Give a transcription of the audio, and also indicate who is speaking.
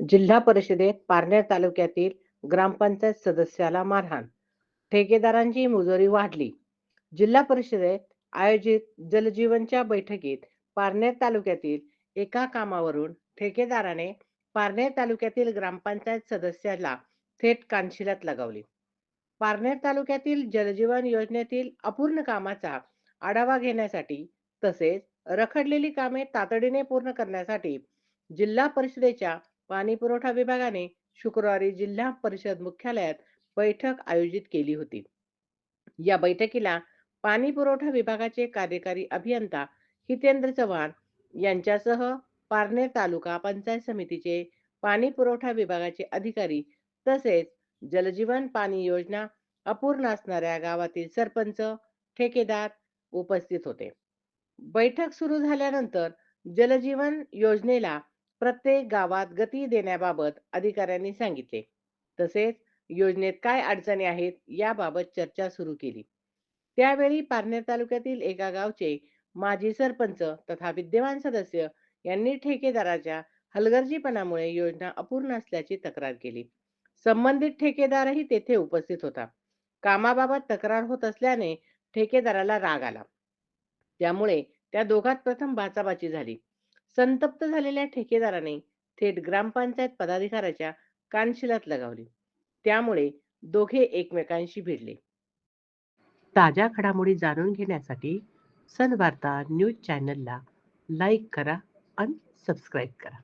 Speaker 1: जिल्हा परिषदेत पारनेर तालुक्यातील ग्रामपंचायत सदस्याला मारहाण. ठेकेदारांची मुजोरी वाढली. जिल्हा परिषदेत आयोजित जलजीवनच्या बैठकीत पारनेर तालुक्यातील एका कामावरून ठेकेदाराने पारनेर तालुक्यातील ग्रामपंचायत सदस्याला थेट कानशिलात लगावली. पारनेर तालुक्यातील जलजीवन योजनेतील अपूर्ण कामाचा आढावा घेण्यासाठी तसेच रखडलेली कामे तातडीने पूर्ण करण्यासाठी जिल्हा परिषदेच्या पाणी पुरवठा विभागाने शुक्रवारी जिल्हा परिषद मुख्यालयात बैठक आयोजित केली होती. या बैठकीला पाणी पुरवठा विभागाचे कार्यकारी अभियंता हितेंद्र चव्हाण यांच्यासह पारनेर तालुका पंचायत समितीचे पाणी पुरवठा विभागाचे अधिकारी तसेच जलजीवन पाणी योजना अपूर्ण असणाऱ्या गावातील सरपंच ठेकेदार उपस्थित होते. बैठक सुरू झाल्यानंतर जलजीवन योजनेला प्रत्येक गावात गती देण्याबाबत अधिकाऱ्यांनी सांगितले. तसेच योजनेत काय अडचणी आहेत याबाबत चर्चा सुरू केली. त्यावेळी पारनेर तालुक्यातील एका गावचे माजी सरपंच तथा विद्यमान सदस्य यांनी ठेकेदाराच्या हलगर्जीपणामुळे योजना अपूर्ण असल्याची तक्रार केली. संबंधित ठेकेदारही तेथे उपस्थित होता. कामाबाबत तक्रार होत असल्याने ठेकेदाराला राग आला. त्यामुळे त्या दोघात प्रथम बाचाबाची झाली. संतप्त झालेल्या ठेकेदाराने थेट ग्रामपंचायत पदाधिकाऱ्याच्या कानशिलात लगावली. त्यामुळे दोघे एकमेकांशी भिडले. ताज्या घडामोडी जाणून घेण्यासाठी सनवार्ता न्यूज चॅनलला लाईक करा आणि सबस्क्राईब करा.